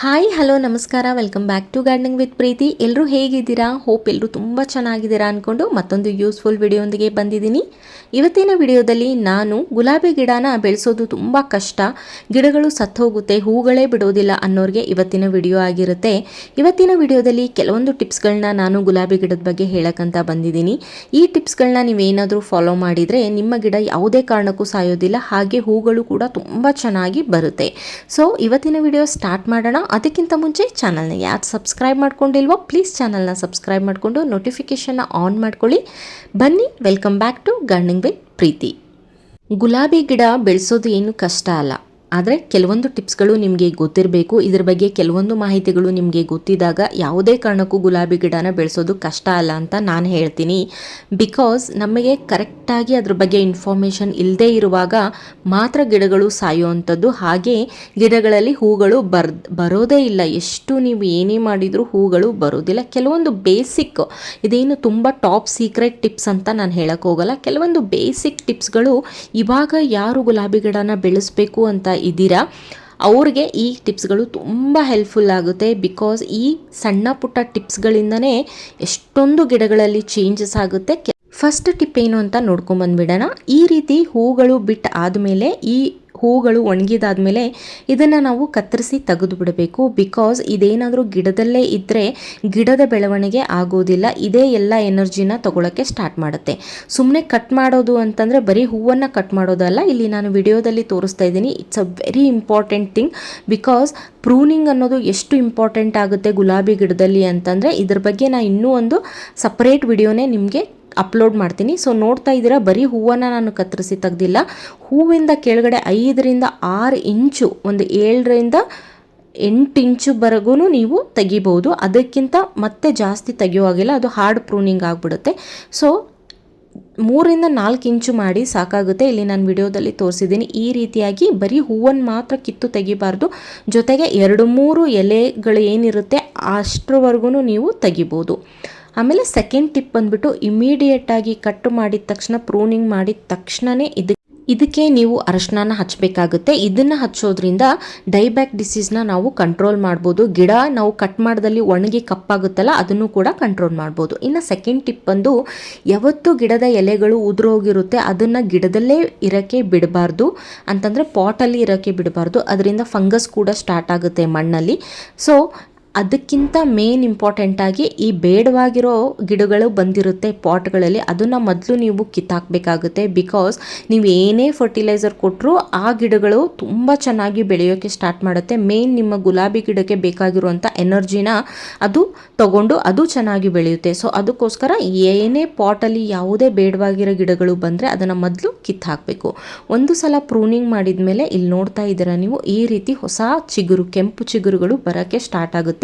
Hi, hello, ನಮಸ್ಕಾರ. Welcome back to gardening with Preethi ಎಲ್ಲರೂ ಹೇಗಿದ್ದೀರಾ? ಹೋಪ್ ಎಲ್ಲರೂ ತುಂಬ ಚೆನ್ನಾಗಿದ್ದೀರಾ ಅಂದ್ಕೊಂಡು ಮತ್ತೊಂದು ಯೂಸ್ಫುಲ್ ವಿಡಿಯೋಂದಿಗೆ ಬಂದಿದ್ದೀನಿ. ಇವತ್ತಿನ ವಿಡಿಯೋದಲ್ಲಿ ನಾನು ಗುಲಾಬಿ ಗಿಡನ ಬೆಳೆಸೋದು ತುಂಬ ಕಷ್ಟ. ಗಿಡಗಳು ಸತ್ತೋಗುತ್ತೆ, ಹೂಗಳೇ ಬಿಡೋದಿಲ್ಲ ಅನ್ನೋರಿಗೆ ಇವತ್ತಿನ ವಿಡಿಯೋ ಆಗಿರುತ್ತೆ. ಇವತ್ತಿನ ವಿಡಿಯೋದಲ್ಲಿ ಕೆಲವೊಂದು ಟಿಪ್ಸ್ಗಳನ್ನ ನಾನು ಗುಲಾಬಿ ಗಿಡದ ಬಗ್ಗೆ ಹೇಳಕ್ಕಂತ ಬಂದಿದ್ದೀನಿ. ಈ ಟಿಪ್ಸ್ಗಳನ್ನ ನೀವೇನಾದರೂ ಫಾಲೋ ಮಾಡಿದರೆ ನಿಮ್ಮ ಗಿಡ ಯಾವುದೇ ಕಾರಣಕ್ಕೂ ಸಾಯೋದಿಲ್ಲ, ಹಾಗೆ ಹೂಗಳು ಕೂಡ ತುಂಬ ಚೆನ್ನಾಗಿ ಬರುತ್ತೆ. ಸೊ ಇವತ್ತಿನ ವಿಡಿಯೋ ಸ್ಟಾರ್ಟ್ ಮಾಡೋಣ. ಅದಕ್ಕಿಂತ ಮುಂಚೆ ಚಾನಲ್ನ ಯಾರು ಸಬ್ಸ್ಕ್ರೈಬ್ ಮಾಡ್ಕೊಂಡಿಲ್ವೋ ಪ್ಲೀಸ್ ಚಾನಲ್ನ ಸಬ್ಸ್ಕ್ರೈಬ್ ಮಾಡಿಕೊಂಡು ನೋಟಿಫಿಕೇಷನ್ನ ಆನ್ ಮಾಡ್ಕೊಳ್ಳಿ. ಬನ್ನಿ, welcome back to gardening with Preethi. ಗುಲಾಬಿ ಗಿಡ ಬೆಳೆಸೋದು ಏನು ಕಷ್ಟ ಅಲ್ಲ. ಆದರೆ ಕೆಲವೊಂದು ಟಿಪ್ಸ್ಗಳು ನಿಮಗೆ ಗೊತ್ತಿರಬೇಕು. ಇದ್ರ ಬಗ್ಗೆ ಕೆಲವೊಂದು ಮಾಹಿತಿಗಳು ನಿಮಗೆ ಗೊತ್ತಿದ್ದಾಗ ಯಾವುದೇ ಕಾರಣಕ್ಕೂ ಗುಲಾಬಿ ಗಿಡನ ಬೆಳೆಸೋದು ಕಷ್ಟ ಅಲ್ಲ ಅಂತ ನಾನು ಹೇಳ್ತೀನಿ. ಬಿಕಾಸ್ ನಮಗೆ ಕರೆಕ್ಟಾಗಿ ಅದ್ರ ಬಗ್ಗೆ ಇನ್ಫಾರ್ಮೇಷನ್ ಇಲ್ಲದೇ ಇರುವಾಗ ಮಾತ್ರ ಗಿಡಗಳು ಸಾಯುವಂಥದ್ದು. ಹಾಗೆ ಗಿಡಗಳಲ್ಲಿ ಹೂಗಳು ಬರ್, ಬರೋದೇ ಇಲ್ಲ. ಎಷ್ಟು ನೀವು ಏನೇ ಮಾಡಿದರೂ ಹೂಗಳು ಬರೋದಿಲ್ಲ. ಕೆಲವೊಂದು ಬೇಸಿಕ್ ಇದೇನು ತುಂಬ ಟಾಪ್ ಸೀಕ್ರೆಟ್ ಟಿಪ್ಸ್ ಅಂತ ನಾನು ಹೇಳೋಕ್ಕೋಗಲ್ಲ ಕೆಲವೊಂದು ಬೇಸಿಕ್ ಟಿಪ್ಸ್ಗಳು ಇವಾಗ ಯಾರು ಗುಲಾಬಿ ಗಿಡನ ಬೆಳೆಸಬೇಕು ಅಂತ ಇದ್ದೀರಾ? ಅವ್ರಿಗೆ ಈ ಟಿಪ್ಸ್ಗಳು ತುಂಬ ಹೆಲ್ಪ್ಫುಲ್ ಆಗುತ್ತೆ ಬಿಕಾಸ್ ಈ ಸಣ್ಣ ಪುಟ್ಟ ಟಿಪ್ಸ್ಗಳಿಂದನೇ ಎಷ್ಟೊಂದು ಗಿಡಗಳಲ್ಲಿ ಚೇಂಜಸ್ ಆಗುತ್ತೆ. ಫಸ್ಟ್ ಟಿಪ್ ಏನು ಅಂತ ನೋಡ್ಕೊಂಡ್ಬಂದ್ಬಿಡೋಣ ಈ ರೀತಿ ಹೂಗಳು ಬಿಟ್ಟು ಆದಮೇಲೆ ಈ ಹೂಗಳು ಒಣಗಿದಾದ್ಮೇಲೆ ಇದನ್ನು ನಾವು ಕತ್ತರಿಸಿ ತೆಗೆದು ಬಿಡಬೇಕು ಬಿಕಾಸ್ ಇದೇನಾದರೂ ಗಿಡದಲ್ಲೇ ಇದ್ದರೆ ಗಿಡದ ಬೆಳವಣಿಗೆ ಆಗೋದಿಲ್ಲ. ಇದೇ ಎಲ್ಲ ಎನರ್ಜಿನ ತಗೊಳ್ಳೋಕ್ಕೆ ಸ್ಟಾರ್ಟ್ ಮಾಡುತ್ತೆ. ಸುಮ್ಮನೆ ಕಟ್ ಮಾಡೋದು ಅಂತಂದರೆ ಬರೀ ಹೂವನ್ನು ಕಟ್ ಮಾಡೋದಲ್ಲ. ಇಲ್ಲಿ ನಾನು ವಿಡಿಯೋದಲ್ಲಿ ತೋರಿಸ್ತಾ ಇದ್ದೀನಿ. It's a very important thing because pruning ಅನ್ನೋದು ಎಷ್ಟು ಇಂಪಾರ್ಟೆಂಟ್ ಆಗುತ್ತೆ ಗುಲಾಬಿ ಗಿಡದಲ್ಲಿ ಅಂತಂದರೆ ಇದ್ರ ಬಗ್ಗೆ ನಾನು ಇನ್ನೂ ಒಂದು ಸಪ್ರೇಟ್ ವಿಡಿಯೋನೇ ನಿಮಗೆ ಅಪ್ಲೋಡ್ ಮಾಡ್ತೀನಿ. ಸೊ ನೋಡ್ತಾ ಇದ್ದೀರಾ, ಬರೀ ಹೂವನ್ನು ನಾನು ಕತ್ತರಿಸಿ ತೆಗ್ದಿಲ್ಲ. ಹೂವಿಂದ ಕೆಳಗಡೆ ಐದರಿಂದ ಆರು ಇಂಚು, ಒಂದು ಏಳರಿಂದ ಎಂಟು ಇಂಚುವರೆಗೂ ನೀವು ತೆಗಿಬೋದು. ಅದಕ್ಕಿಂತ ಮತ್ತೆ ಜಾಸ್ತಿ ತೆಗಿಯುವಾಗಿಲ್ಲ ಅದು ಹಾರ್ಡ್ ಪ್ರೂನಿಂಗ್ ಆಗಿಬಿಡುತ್ತೆ. ಸೊ ಮೂರಿಂದ ನಾಲ್ಕು ಇಂಚು ಮಾಡಿ ಸಾಕಾಗುತ್ತೆ. ಇಲ್ಲಿ ನಾನು ವಿಡಿಯೋದಲ್ಲಿ ತೋರಿಸಿದ್ದೀನಿ, ಈ ರೀತಿಯಾಗಿ ಬರೀ ಹೂವನ್ನು ಮಾತ್ರ ಕಿತ್ತು ತೆಗಿಬಾರ್ದು. ಜೊತೆಗೆ ಎರಡು ಮೂರು ಎಲೆಗಳು ಏನಿರುತ್ತೆ ಅಷ್ಟರವರೆಗೂ ನೀವು ತೆಗಿಬೋದು. ಆಮೇಲೆ ಸೆಕೆಂಡ್ ಟಿಪ್ ಬಂದ್ಬಿಟ್ಟು ಇಮಿಡಿಯೇಟಾಗಿ ಕಟ್ ಮಾಡಿದ ತಕ್ಷಣ ಪ್ರೂನಿಂಗ್ ಮಾಡಿದ ತಕ್ಷಣವೇ ಇದಕ್ಕೆ ಇದಕ್ಕೆ ನೀವು ಅರಶಿನ ಹಚ್ಚಬೇಕಾಗುತ್ತೆ ಇದನ್ನು ಹಚ್ಚೋದ್ರಿಂದ ಡೈಬ್ಯಾಕ್ ಡಿಸೀಸ್ನ ನಾವು ಕಂಟ್ರೋಲ್ ಮಾಡ್ಬೋದು. ಗಿಡ ನಾವು ಕಟ್ ಮಾಡ್ದಲ್ಲಿ ಒಣಗಿ ಕಪ್ಪಾಗುತ್ತಲ್ಲ, ಅದನ್ನು ಕೂಡ ಕಂಟ್ರೋಲ್ ಮಾಡ್ಬೋದು. ಇನ್ನು ಸೆಕೆಂಡ್ ಟಿಪ್ ಬಂದು ಯಾವತ್ತೂ ಗಿಡದ ಎಲೆಗಳು ಉದುರೋಗಿರುತ್ತೆ ಅದನ್ನು ಗಿಡದಲ್ಲೇ ಇರೋಕ್ಕೆ ಬಿಡಬಾರ್ದು. ಅಂತಂದರೆ ಪಾಟಲ್ಲಿ ಇರೋಕ್ಕೆ ಬಿಡಬಾರ್ದು. ಅದರಿಂದ ಫಂಗಸ್ ಕೂಡ ಸ್ಟಾರ್ಟ್ ಆಗುತ್ತೆ ಮಣ್ಣಲ್ಲಿ. ಸೊ ಅದಕ್ಕಿಂತ ಮೇನ್ ಇಂಪಾರ್ಟೆಂಟಾಗಿ ಈ ಬೇಡವಾಗಿರೋ ಗಿಡಗಳು ಬಂದಿರುತ್ತೆ ಪಾಟ್ಗಳಲ್ಲಿ. ಅದನ್ನು ಮೊದಲು ನೀವು ಕಿತ್ತಾಕಬೇಕಾಗುತ್ತೆ ಬಿಕಾಸ್ ನೀವು ಏನೇ ಫರ್ಟಿಲೈಸರ್ ಕೊಟ್ಟರು ಆ ಗಿಡಗಳು ತುಂಬ ಚೆನ್ನಾಗಿ ಬೆಳೆಯೋಕ್ಕೆ ಸ್ಟಾರ್ಟ್ ಮಾಡುತ್ತೆ. ಮೇನ್ ನಿಮ್ಮ ಗುಲಾಬಿ ಗಿಡಕ್ಕೆ ಬೇಕಾಗಿರುವಂಥ ಎನರ್ಜಿನ ಅದು ತಗೊಂಡು ಅದು ಚೆನ್ನಾಗಿ ಬೆಳೆಯುತ್ತೆ. ಸೊ ಅದಕ್ಕೋಸ್ಕರ ಏನೇ ಪಾಟಲ್ಲಿ ಯಾವುದೇ ಬೇಡವಾಗಿರೋ ಗಿಡಗಳು ಬಂದರೆ ಅದನ್ನು ಮೊದಲು ಕಿತ್ತು ಹಾಕಬೇಕು ಒಂದು ಸಲ ಪ್ರೂನಿಂಗ್ ಮಾಡಿದ ಮೇಲೆ ಇಲ್ಲಿ ನೋಡ್ತಾ ಇದ್ದೀರಾ ನೀವು, ಈ ರೀತಿ ಹೊಸ ಚಿಗುರು, ಕೆಂಪು ಚಿಗುರುಗಳು ಬರೋಕ್ಕೆ ಸ್ಟಾರ್ಟ್ ಆಗುತ್ತೆ.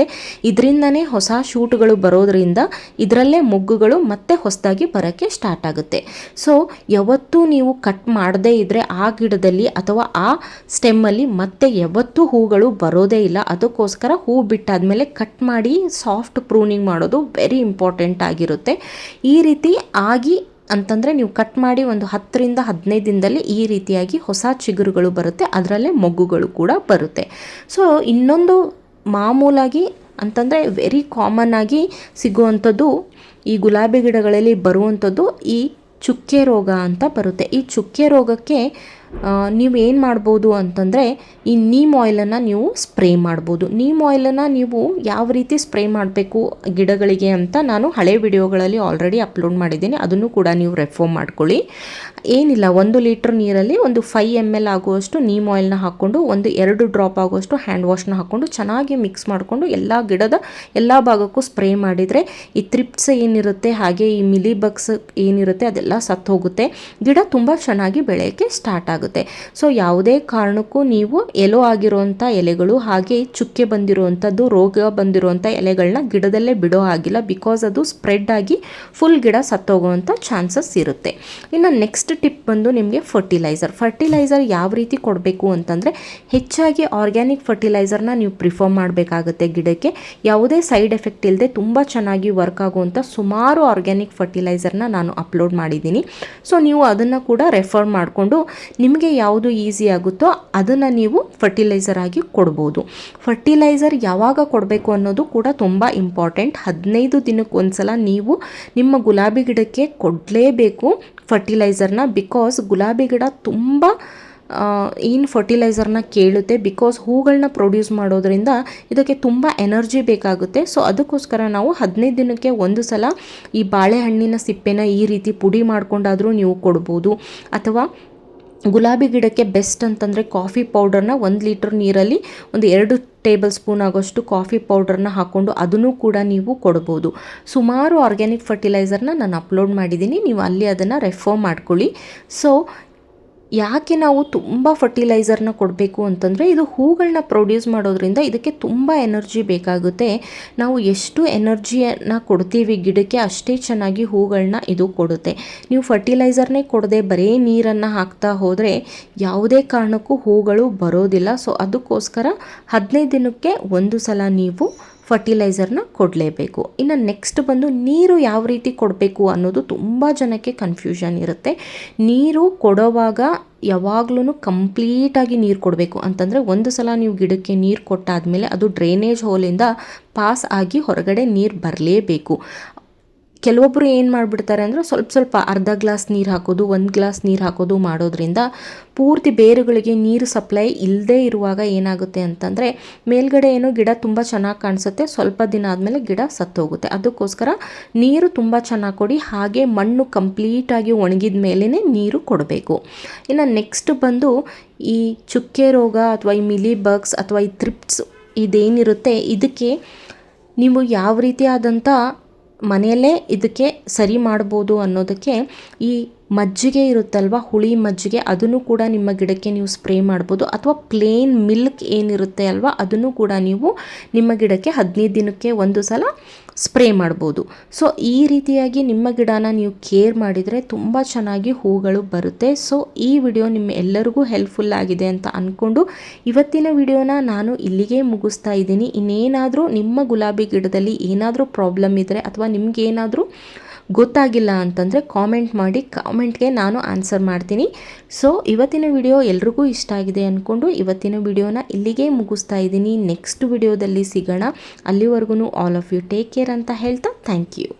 ಇದರಿಂದನೇ ಹೊಸ ಶೂಟ್ಗಳು ಬರೋದರಿಂದ ಇದರಲ್ಲೇ ಮೊಗ್ಗುಗಳು ಮತ್ತೆ ಹೊಸದಾಗಿ ಬರೋಕ್ಕೆ ಸ್ಟಾರ್ಟ್ ಆಗುತ್ತೆ. ಸೊ, ಯಾವತ್ತೂ ನೀವು ಕಟ್ ಮಾಡದೇ ಇದ್ದರೆ ಆ ಗಿಡದಲ್ಲಿ ಅಥವಾ ಆ ಸ್ಟೆಮ್ಮಲ್ಲಿ ಮತ್ತೆ ಯಾವತ್ತೂ ಹೂಗಳು ಬರೋದೇ ಇಲ್ಲ. ಅದಕ್ಕೋಸ್ಕರ ಹೂ ಬಿಟ್ಟಾದಮೇಲೆ ಕಟ್ ಮಾಡಿ ಸಾಫ್ಟ್ ಪ್ರೂನಿಂಗ್ ಮಾಡೋದು ವೆರಿ ಇಂಪಾರ್ಟೆಂಟ್ ಆಗಿರುತ್ತೆ. ಈ ರೀತಿ ಆಗಿ ಅಂತಂದರೆ ನೀವು ಕಟ್ ಮಾಡಿ ಒಂದು ಹತ್ತರಿಂದ ಹದಿನೈದು ದಿನದಲ್ಲಿ ಈ ರೀತಿಯಾಗಿ ಹೊಸ ಚಿಗುರುಗಳು ಬರುತ್ತೆ. ಅದರಲ್ಲೇ ಮೊಗ್ಗುಗಳು ಕೂಡ ಬರುತ್ತೆ. ಸೊ, ಇನ್ನೊಂದು ಮಾಮೂಲಾಗಿ ಅಂತಂದರೆ ವೆರಿ ಕಾಮನ್ ಆಗಿ ಸಿಗುವಂಥದ್ದು ಈ ಗುಲಾಬಿ ಗಿಡಗಳಲ್ಲಿ ಬರುವಂಥದ್ದು ಈ ಚುಕ್ಕೆ ರೋಗ ಅಂತ ಬರುತ್ತೆ. ಈ ಚುಕ್ಕೆ ರೋಗಕ್ಕೆ ನೀವು ಏನು ಮಾಡ್ಬೋದು ಅಂತಂದರೆ ಈ ನೀಮ್ ಆಯಿಲನ್ನು ನೀವು ಸ್ಪ್ರೇ ಮಾಡ್ಬೋದು. ನೀಮ್ ಆಯಿಲನ್ನು ನೀವು ಯಾವ ರೀತಿ ಸ್ಪ್ರೇ ಮಾಡಬೇಕು ಗಿಡಗಳಿಗೆ ಅಂತ ನಾನು ಹಳೆ ವಿಡಿಯೋಗಳಲ್ಲಿ ಆಲ್ರೆಡಿ ಅಪ್ಲೋಡ್ ಮಾಡಿದ್ದೀನಿ. ಅದನ್ನು ಕೂಡ ನೀವು ರೆಫರ್ ಮಾಡ್ಕೊಳ್ಳಿ. ಏನಿಲ್ಲ, ಒಂದು ಲೀಟ್ರ್ ನೀರಲ್ಲಿ ಒಂದು ಫೈ ಎಂ ಎಲ್ ಆಗುವಷ್ಟು ನೀಮ್ ಆಯಿಲ್ನ ಹಾಕ್ಕೊಂಡು, ಒಂದು ಎರಡು ಡ್ರಾಪ್ ಆಗುವಷ್ಟು ಹ್ಯಾಂಡ್ ವಾಶ್ನ ಹಾಕ್ಕೊಂಡು ಚೆನ್ನಾಗಿ ಮಿಕ್ಸ್ ಮಾಡಿಕೊಂಡು ಎಲ್ಲ ಗಿಡದ ಎಲ್ಲ ಭಾಗಕ್ಕೂ ಸ್ಪ್ರೇ ಮಾಡಿದರೆ ಈ ತ್ರಿಪ್ಸ್ ಏನಿರುತ್ತೆ, ಹಾಗೆ ಈ ಮಿಲಿ ಬಗ್ಸ್ ಏನಿರುತ್ತೆ ಅದೆಲ್ಲ ಸತ್ತು ಹೋಗುತ್ತೆ ಗಿಡ ತುಂಬ ಚೆನ್ನಾಗಿ ಬೆಳೆಯೋಕ್ಕೆ ಸ್ಟಾರ್ಟ್ ಆಗುತ್ತೆ. ಸೊ ಯಾವುದೇ ಕಾರಣಕ್ಕೂ ನೀವು ಎಲೋ ಆಗಿರುವಂಥ ಎಲೆಗಳು ಹಾಗೆ ಚುಕ್ಕೆ ಬಂದಿರುವಂಥದ್ದು, ರೋಗ ಬಂದಿರುವಂಥ ಎಲೆಗಳನ್ನ ಗಿಡದಲ್ಲೇ ಬಿಡೋ ಆಗಿಲ್ಲ ಬಿಕಾಸ್ ಅದು ಸ್ಪ್ರೆಡ್ ಆಗಿ ಫುಲ್ ಗಿಡ ಸತ್ತೋಗುವಂಥ ಚಾನ್ಸಸ್ ಇರುತ್ತೆ. ಇನ್ನು ನೆಕ್ಸ್ಟ್ ಟಿಪ್ ಬಂದು ನಿಮಗೆ ಫರ್ಟಿಲೈಸರ್ ಫರ್ಟಿಲೈಸರ್ ಯಾವ ರೀತಿ ಕೊಡಬೇಕು ಅಂತಂದರೆ, ಹೆಚ್ಚಾಗಿ ಆರ್ಗ್ಯಾನಿಕ್ ಫರ್ಟಿಲೈಸರ್ನ ನೀವು ಪ್ರಿಫರ್ ಮಾಡಬೇಕಾಗುತ್ತೆ ಗಿಡಕ್ಕೆ. ಯಾವುದೇ ಸೈಡ್ ಎಫೆಕ್ಟ್ ಇಲ್ಲದೆ ತುಂಬ ಚೆನ್ನಾಗಿ ವರ್ಕ್ ಆಗುವಂಥ ಸುಮಾರು ಆರ್ಗ್ಯಾನಿಕ್ ಫರ್ಟಿಲೈಸರ್ನ ನಾನು ಅಪ್ಲೋಡ್ ಮಾಡಿದ್ದೀನಿ. ಸೊ ನೀವು ಅದನ್ನು ಕೂಡ ರೆಫರ್ ಮಾಡಿಕೊಂಡು ನಿಮಗೆ ಯಾವುದು ಈಸಿ ಆಗುತ್ತೋ ಅದನ್ನು ನೀವು ಫರ್ಟಿಲೈಸರ್ ಆಗಿ ಕೊಡ್ಬೋದು. ಫರ್ಟಿಲೈಸರ್ ಯಾವಾಗ ಕೊಡಬೇಕು ಅನ್ನೋದು ಕೂಡ ತುಂಬ ಇಂಪಾರ್ಟೆಂಟ್ ಹದಿನೈದು ದಿನಕ್ಕೆ ಒಂದ್ಸಲ ನೀವು ನಿಮ್ಮ ಗುಲಾಬಿ ಗಿಡಕ್ಕೆ ಕೊಡಲೇಬೇಕು ಫರ್ಟಿಲೈಸರ್ನ ಬಿಕಾಸ್ ಗುಲಾಬಿ ಗಿಡ ತುಂಬ ಏನು ಫರ್ಟಿಲೈಸರ್ನ ಕೇಳುತ್ತೆ? ಬಿಕಾಸ್ ಹೂಗಳನ್ನ ಪ್ರೊಡ್ಯೂಸ್ ಮಾಡೋದ್ರಿಂದ ಇದಕ್ಕೆ ತುಂಬ ಎನರ್ಜಿ ಬೇಕಾಗುತ್ತೆ. ಸೊ ಅದಕ್ಕೋಸ್ಕರ ನಾವು ಹದಿನೈದು ದಿನಕ್ಕೆ ಒಂದು ಸಲ ಈ ಬಾಳೆಹಣ್ಣಿನ ಸಿಪ್ಪೆನ ಈ ರೀತಿ ಪುಡಿ ಮಾಡ್ಕೊಂಡಾದರೂ ನೀವು ಕೊಡ್ಬೋದು. ಅಥವಾ ಗುಲಾಬಿ ಗಿಡಕ್ಕೆ ಬೆಸ್ಟ್ ಅಂತಂದರೆ ಕಾಫಿ ಪೌಡರ್ನ ಒಂದು ಲೀಟ್ರ್ ನೀರಲ್ಲಿ ಒಂದು ಎರಡು ಟೇಬಲ್ ಸ್ಪೂನ್ ಆಗೋಷ್ಟು ಕಾಫಿ ಪೌಡರ್ನ ಹಾಕ್ಕೊಂಡು ಅದನ್ನು ಕೂಡ ನೀವು ಕೊಡ್ಬೋದು. ಸುಮಾರು ಆರ್ಗ್ಯಾನಿಕ್ ಫರ್ಟಿಲೈಸರ್ನ ನಾನು ಅಪ್ಲೋಡ್ ಮಾಡಿದ್ದೀನಿ. ನೀವು ಅಲ್ಲಿ ಅದನ್ನು ರೆಫರ್ ಮಾಡ್ಕೊಳ್ಳಿ. ಸೊ ಯಾಕೆ ನಾವು ತುಂಬ ಫರ್ಟಿಲೈಸರ್ನ ಕೊಡಬೇಕು ಅಂತಂದರೆ ಇದು ಹೂಗಳನ್ನ ಪ್ರೊಡ್ಯೂಸ್ ಮಾಡೋದ್ರಿಂದ ಇದಕ್ಕೆ ತುಂಬ ಎನರ್ಜಿ ಬೇಕಾಗುತ್ತೆ. ನಾವು ಎಷ್ಟು ಎನರ್ಜಿಯನ್ನು ಕೊಡ್ತೀವಿ ಗಿಡಕ್ಕೆ ಅಷ್ಟೇ ಚೆನ್ನಾಗಿ ಹೂಗಳನ್ನ ಇದು ಕೊಡುತ್ತೆ. ನೀವು ಫರ್ಟಿಲೈಸರ್ನೇ ಕೊಡದೆ ಬರೀ ನೀರನ್ನು ಹಾಕ್ತಾ ಹೋದರೆ ಯಾವುದೇ ಕಾರಣಕ್ಕೂ ಹೂಗಳು ಬರೋದಿಲ್ಲ. ಸೊ ಅದಕ್ಕೋಸ್ಕರ ಹದಿನೈದು ದಿನಕ್ಕೆ ಒಂದು ಸಲ ನೀವು ಫರ್ಟಿಲೈಸರ್ನ ಕೊಡಲೇಬೇಕು. ಇನ್ನು ನೆಕ್ಸ್ಟ್ ಬಂದು ನೀರು ಯಾವ ರೀತಿ ಕೊಡಬೇಕು ಅನ್ನೋದು ತುಂಬ ಜನಕ್ಕೆ ಕನ್ಫ್ಯೂಷನ್ ಇರುತ್ತೆ. ನೀರು ಕೊಡೋವಾಗ ಯಾವಾಗ್ಲೂ ಕಂಪ್ಲೀಟಾಗಿ ನೀರು ಕೊಡಬೇಕು. ಅಂತಂದರೆ ಒಂದು ಸಲ ನೀವು ಗಿಡಕ್ಕೆ ನೀರು ಕೊಟ್ಟಾದಮೇಲೆ ಅದು ಡ್ರೈನೇಜ್ ಹೋಲಿಂದ ಪಾಸ್ ಆಗಿ ಹೊರಗಡೆ ನೀರು ಬರಲೇಬೇಕು. ಕೆಲವೊಬ್ಬರು ಏನು ಮಾಡಿಬಿಡ್ತಾರೆ ಅಂದರೆ ಸ್ವಲ್ಪ ಸ್ವಲ್ಪ ಅರ್ಧ ಗ್ಲಾಸ್ ನೀರು ಹಾಕೋದು, ಒಂದು ಗ್ಲಾಸ್ ನೀರು ಹಾಕೋದು ಮಾಡೋದ್ರಿಂದ ಪೂರ್ತಿ ಬೇರುಗಳಿಗೆ ನೀರು ಸಪ್ಲೈ ಇಲ್ಲದೇ ಇರುವಾಗ ಏನಾಗುತ್ತೆ ಅಂತಂದರೆ ಮೇಲ್ಗಡೆ ಏನೋ ಗಿಡ ತುಂಬ ಚೆನ್ನಾಗಿ ಕಾಣಿಸುತ್ತೆ, ಸ್ವಲ್ಪ ದಿನ ಆದಮೇಲೆ ಗಿಡ ಸತ್ತೋಗುತ್ತೆ. ಅದಕ್ಕೋಸ್ಕರ ನೀರು ತುಂಬ ಚೆನ್ನಾಗಿ ಕೊಡಿ, ಹಾಗೆ ಮಣ್ಣು ಕಂಪ್ಲೀಟಾಗಿ ಒಣಗಿದ ಮೇಲೇ ನೀರು ಕೊಡಬೇಕು. ಇನ್ನು ನೆಕ್ಸ್ಟ್ ಬಂದು ಈ ಚುಕ್ಕೆ ರೋಗ ಅಥವಾ ಈ ಮಿಲಿ ಬಗ್ಸ್ ಅಥವಾ ಈ ಥ್ರಿಪ್ಸ್ ಇದೇನಿರುತ್ತೆ, ಇದಕ್ಕೆ ನೀವು ಯಾವ ರೀತಿಯಾದಂಥ ಮನೆಯಲ್ಲೇ ಇದಕ್ಕೆ ಸರಿ ಮಾಡ್ಬೋದು ಅನ್ನೋದಕ್ಕೆ ಈ ಮಜ್ಜಿಗೆ ಇರುತ್ತಲ್ವ, ಹುಳಿ ಮಜ್ಜಿಗೆ, ಅದನ್ನು ಕೂಡ ನಿಮ್ಮ ಗಿಡಕ್ಕೆ ನೀವು ಸ್ಪ್ರೇ ಮಾಡ್ಬೋದು. ಅಥವಾ ಪ್ಲೇನ್ ಮಿಲ್ಕ್ ಏನಿರುತ್ತೆ ಅಲ್ವಾ, ಅದನ್ನು ಕೂಡ ನೀವು ನಿಮ್ಮ ಗಿಡಕ್ಕೆ ಹದಿನೈದು ದಿನಕ್ಕೆ ಒಂದು ಸಲ ಸ್ಪ್ರೇ ಮಾಡ್ಬೋದು. ಸೊ ಈ ರೀತಿಯಾಗಿ ನಿಮ್ಮ ಗಿಡನ ನೀವು ಕೇರ್ ಮಾಡಿದರೆ ತುಂಬ ಚೆನ್ನಾಗಿ ಹೂಗಳು ಬರುತ್ತೆ. ಸೊ ಈ ವಿಡಿಯೋ ನಿಮ್ಮ ಎಲ್ಲರಿಗೂ ಹೆಲ್ಪ್ಫುಲ್ ಆಗಿದೆ ಅಂತ ಅಂದ್ಕೊಂಡು ಇವತ್ತಿನ ವಿಡಿಯೋನ ನಾನು ಇಲ್ಲಿಗೆ ಮುಗಿಸ್ತಾ ಇದ್ದೀನಿ. ಇನ್ನೇನಾದರೂ ನಿಮ್ಮ ಗುಲಾಬಿ ಗಿಡದಲ್ಲಿ ಏನಾದರೂ ಪ್ರಾಬ್ಲಮ್ ಇದ್ದರೆ ಅಥವಾ ನಿಮಗೇನಾದರೂ ಗೊತ್ತಾಗಿಲ್ಲ ಅಂತಂದರೆ ಕಾಮೆಂಟ್ ಮಾಡಿ ಕಾಮೆಂಟ್ಗೆ ನಾನು ಆನ್ಸರ್ ಮಾಡ್ತೀನಿ. ಸೊ ಇವತ್ತಿನ ವಿಡಿಯೋ ಎಲ್ರಿಗೂ ಇಷ್ಟ ಆಗಿದೆ ಅಂದ್ಕೊಂಡು ಇವತ್ತಿನ ವಿಡಿಯೋನ ಇಲ್ಲಿಗೆ ಮುಗಿಸ್ತಾ ಇದ್ದೀನಿ. ನೆಕ್ಸ್ಟ್ ವಿಡಿಯೋದಲ್ಲಿ ಸಿಗೋಣ. ಅಲ್ಲಿವರೆಗೂ all of you take care ಅಂತ ಹೇಳ್ತಾ ಥ್ಯಾಂಕ್ ಯು